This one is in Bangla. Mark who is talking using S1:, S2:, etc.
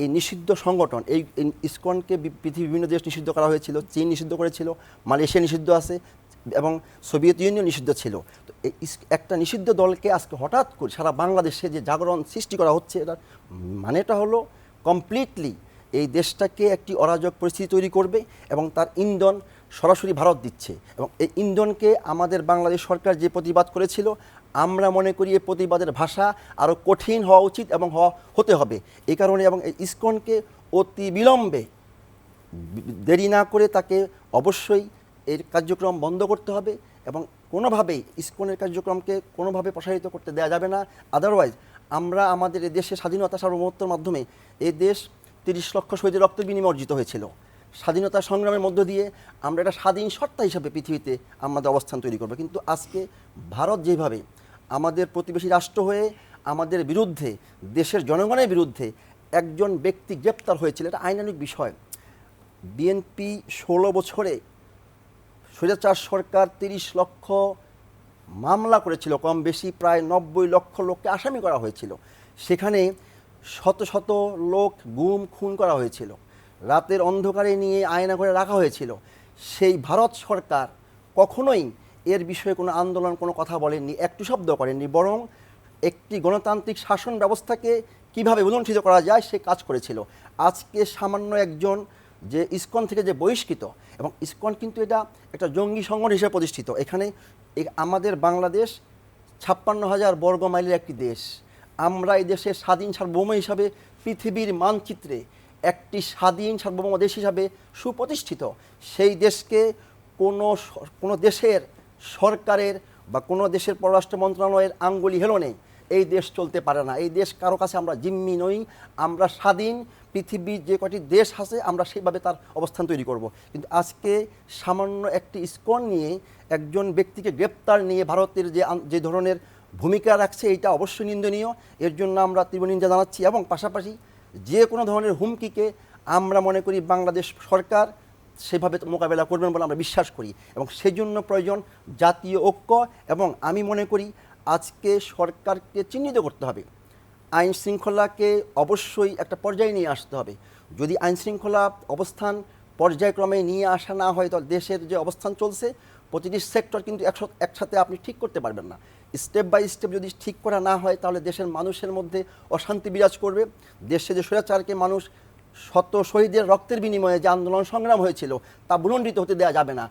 S1: এই নিষিদ্ধ সংগঠন, এই ইস্কনকে পৃথিবীর বিভিন্ন দেশ নিষিদ্ধ করা হয়েছিল, চীন নিষিদ্ধ করেছিল, মালয়েশিয়া নিষিদ্ধ আছে, এবং সোভিয়েত ইউনিয়ন নিষিদ্ধ ছিল। তো একটা নিষিদ্ধ দলকে আজকে হঠাৎ করে সারা বাংলাদেশে যে জাগরণ সৃষ্টি করা হচ্ছে, এটার মানেটা হলো কমপ্লিটলি এই দেশটাকে একটি অরাজক পরিস্থিতি তৈরি করবে এবং তার ইন্ধন সরাসরি ভারত দিচ্ছে এবং এই ইন্ধনকে আমাদের বাংলাদেশ সরকার যে প্রতিবাদ করেছিল, আমরা মনে করি এই প্রতিবাদের ভাষা আরও কঠিন হওয়া উচিত এবং হওয়া হতে হবে। এই কারণে এবং এই ইসকনকে অতি বিলম্বে দেরি না করে তাকে অবশ্যই এর কার্যক্রম বন্ধ করতে হবে এবং কোনোভাবেই ইসকনের কার্যক্রমকে কোনোভাবে প্রসারিত করতে দেওয়া যাবে না। আদারওয়াইজ আমরা আমাদের এই দেশের স্বাধীনতা সার্বভৌমত্বর মাধ্যমে এই দেশ তিরিশ লক্ষ শহীদের রক্তের বিনিময়ে অর্জিত হয়েছিল। স্বাধীনতা সংগ্রামের মধ্য দিয়ে আমরা একটা স্বাধীন সত্তা হিসাবে পৃথিবীতে আমাদের অবস্থান তৈরি করব। কিন্তু আজকে ভারত যেভাবে আমাদের প্রতিবেশী রাষ্ট্র হয়ে আমাদের বিরুদ্ধে, দেশের জনগণের বিরুদ্ধে একজন ব্যক্তি গ্রেপ্তার হয়েছিল, এটা আইনানিক বিষয়। বিএনপি ষোলো বছরে স্বৈরাচার সরকার তিরিশ লক্ষ মামলা করেছিল, কম বেশি প্রায় নব্বই লক্ষ লোককে আসামি করা হয়েছিল। সেখানে শত শত লোক গুম, খুন করা হয়েছিল। রাতের অন্ধকারে নিয়ে আয়না করে রাখা হয়েছিল। সেই ভারত সরকার কখনোই এর বিষয়ে কোনো আন্দোলন, কোনো কথা বলেননি, একটু শব্দ করেননি। বরং একটি গণতান্ত্রিক শাসন ব্যবস্থাকে কীভাবে উলঙ্ঘিত করা যায় সে কাজ করেছিল। আজকে সামান্য একজন যে ইসকন থেকে যে বহিষ্কৃত, এবং ইসকন কিন্তু এটা একটা জঙ্গি সংগঠন হিসেবে প্রতিষ্ঠিত। এখানে আমাদের বাংলাদেশ ছাপ্পান্ন হাজার বর্গ মাইলের একটি দেশ। আমরা এই দেশের স্বাধীন সার্বভৌম হিসাবে পৃথিবীর মানচিত্রে একটি স্বাধীন সার্বভৌম দেশ হিসাবে সুপ্রতিষ্ঠিত। সেই দেশকে কোনো কোনো দেশের সরকারের বা কোনো দেশের পররাষ্ট্র মন্ত্রণালয়ের আঙ্গুলি হেলো নেই। এই দেশ চলতে পারে না। এই দেশ কারও কাছে আমরা জিম্মি নই। আমরা স্বাধীন পৃথিবীর যে কটি দেশ আছে, আমরা সেইভাবে তার অবস্থান তৈরি করব। কিন্তু আজকে সামান্য একটি ইস্কন নিয়ে একজন ব্যক্তিকে গ্রেপ্তার নিয়ে ভারতের যে যে ধরনের ভূমিকা রাখছে এটা অবশ্যই নিন্দনীয়। এর জন্য আমরা তীব্র নিন্দা জানাচ্ছি এবং পাশাপাশি যে কোনো ধরনের হুমকিকে আমরা মনে করি বাংলাদেশ সরকার সেভাবে মোকাবেলা করবেন বলে আমরা বিশ্বাস করি এবং সেই জন্য প্রয়োজন জাতীয় ঐক্য এবং আমি মনে করি আজকে সরকারকে চিহ্নিত করতে হবে। আইন শৃঙ্খলাকে অবশ্যই একটা পর্যায়ে নিয়ে আসতে হবে। যদি আইন শৃঙ্খলা অবস্থান পর্যায়ক্রমে নিয়ে আসা না হয়, তাহলে দেশের যে অবস্থান চলছে, প্রতিটি সেক্টর কিন্তু একস- একসাথে আপনি ঠিক করতে পারবেন না। স্টেপ বাই স্টেপ যদি ঠিক করা না হয়, তাহলে দেশের মানুষের মধ্যে অশান্তি বিরাজ করবে। দেশে যে স্বৈরাচারকে মানুষ শত শহীদের রক্তের বিনিময়ে যে আন্দোলন সংগ্রাম হয়েছিল, তা বুলণ্ডিত হতে দেওয়া যাবে না।